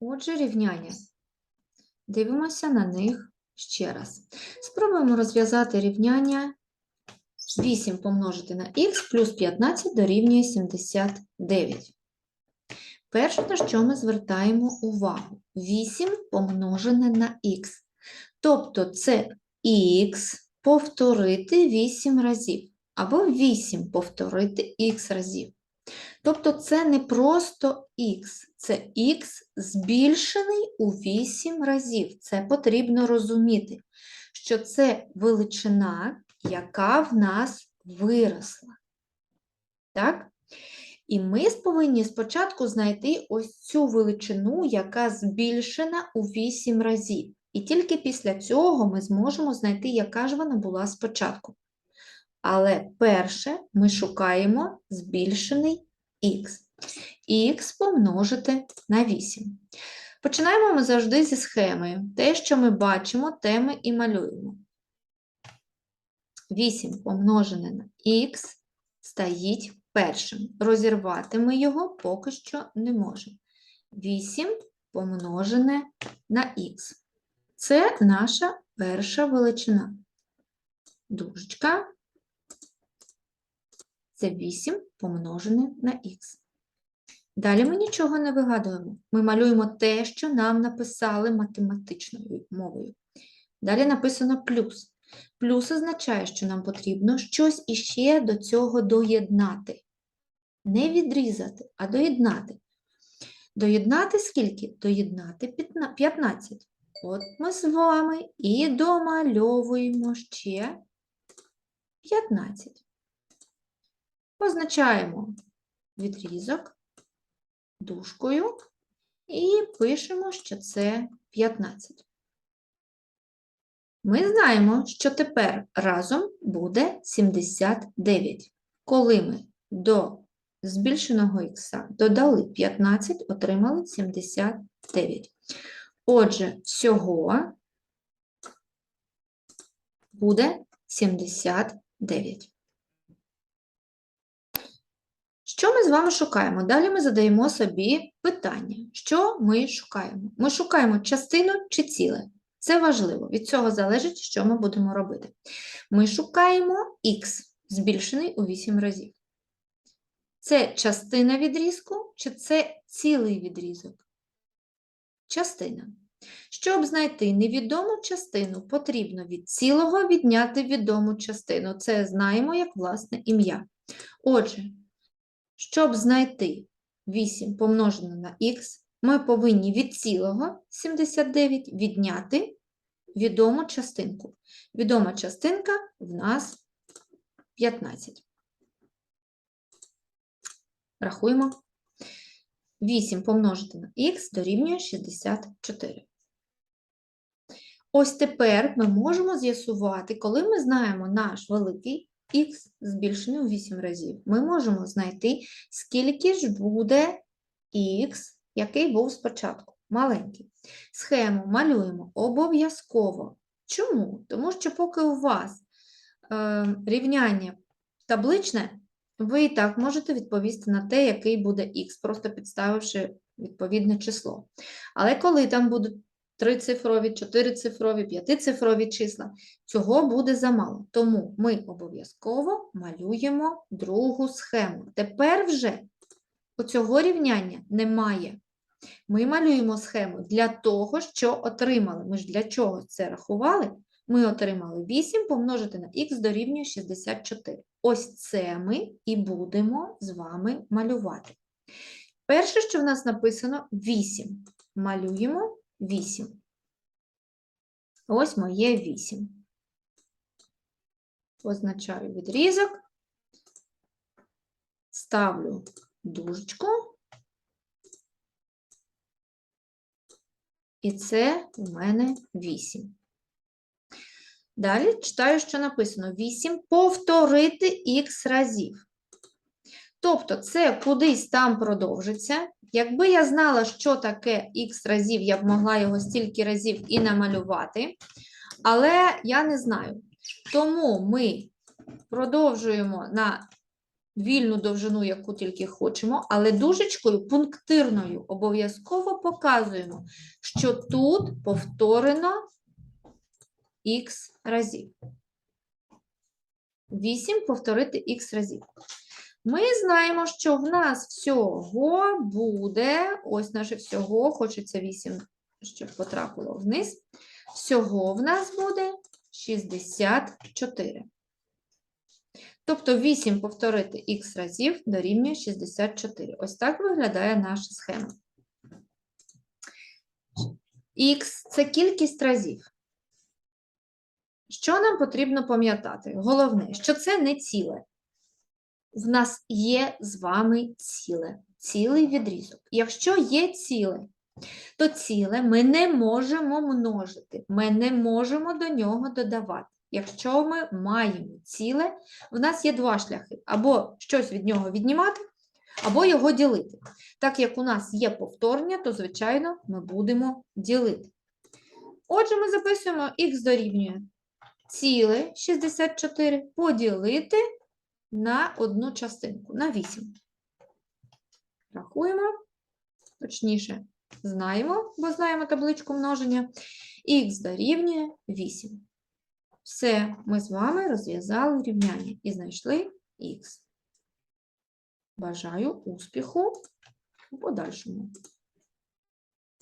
Отже, рівняння. Дивимося на них ще раз. Спробуємо розв'язати рівняння 8 помножити на х плюс 15 дорівнює 79. Перше, на що ми звертаємо увагу, 8 помножене на х. Тобто це х повторити 8 разів, або 8 повторити х разів. Тобто це не просто х, це х збільшений у 8 разів. Це потрібно розуміти, що це величина, яка в нас виросла. Так? І ми повинні спочатку знайти ось цю величину, яка збільшена у 8 разів. І тільки після цього ми зможемо знайти, яка ж вона була спочатку. Але перше ми шукаємо збільшений х. Х помножити на 8. Починаємо ми завжди зі схемою. Те, що ми бачимо, те ми і малюємо. 8 помножене на х стоїть першим. Розірвати ми його поки що не можемо. 8 помножене на х. Це наша перша величина. Дужечка. Це 8 помножене на х. Далі ми нічого не вигадуємо. Ми малюємо те, що нам написали математичною мовою. Далі написано плюс. Плюс означає, що нам потрібно щось іще до цього доєднати. Не відрізати, а доєднати. Доєднати скільки? Доєднати 15. От ми з вами і домальовуємо ще 15. Позначаємо відрізок дужкою і пишемо, що це 15. Ми знаємо, що тепер разом буде 79. Коли ми до збільшеного х додали 15, отримали 79. Отже, всього буде 79. Що ми з вами шукаємо? Далі ми задаємо собі питання. Що ми шукаємо? Ми шукаємо частину чи ціле. Це важливо, від цього залежить, що ми будемо робити. Ми шукаємо х, збільшений у 8 разів. Це частина відрізку чи це цілий відрізок? Частина. Щоб знайти невідому частину, потрібно від цілого відняти відому частину. Це знаємо як власне ім'я. Отже, щоб знайти 8 помножене на х, ми повинні від цілого 79 відняти відому частинку. Відома частинка в нас 15. Рахуємо. 8 помножити на х дорівнює 64. Ось тепер ми можемо з'ясувати, коли ми знаємо наш великий х збільшений у 8 разів, ми можемо знайти, скільки ж буде х, який був спочатку, маленький. Схему малюємо обов'язково. Чому? Тому що поки у вас е, рівняння табличне, ви і так можете відповісти на те, який буде х, просто підставивши відповідне число. Але коли там будуть трицифрові, чотирицифрові, п'ятицифрові числа, цього буде замало. Тому ми обов'язково малюємо другу схему. Тепер вже у цього рівняння немає. Ми малюємо схему для того, що отримали. Ми ж для чого це рахували? Ми отримали 8 помножити на х дорівнює 64. Ось це ми і будемо з вами малювати. Перше, що в нас написано 8. Малюємо 8. Ось моє 8. Позначаю відрізок, ставлю дужечку. І це у мене 8. Далі читаю, що написано 8 повторити х разів. Тобто це кудись там продовжиться. Якби я знала, що таке х разів, я б могла його стільки разів і намалювати, але я не знаю. Тому ми продовжуємо на вільну довжину, яку тільки хочемо, але дужечкою пунктирною обов'язково показуємо, що тут повторено х разів. 8 повторити х разів. Ми знаємо, що в нас всього буде, ось наше всього, хочеться 8, щоб потрапило вниз. Всього в нас буде 64. Тобто 8 повторити х разів дорівнює 64. Ось так виглядає наша схема. Х – це кількість разів. Що нам потрібно пам'ятати? Головне, що це не ціле. В нас є з вами ціле, цілий відрізок. Якщо є ціле, то ціле ми не можемо множити, ми не можемо до нього додавати. Якщо ми маємо ціле, в нас є два шляхи: або щось від нього віднімати, або його ділити. Так як у нас є повторення, то, звичайно, ми будемо ділити. Отже, ми записуємо х дорівнює ціле 64 поділити на одну частинку, на 8. Рахуємо, точніше, знаємо, бо знаємо табличку множення. Х дорівнює 8. Все, ми з вами розв'язали рівняння і знайшли х. Бажаю успіху у подальшому.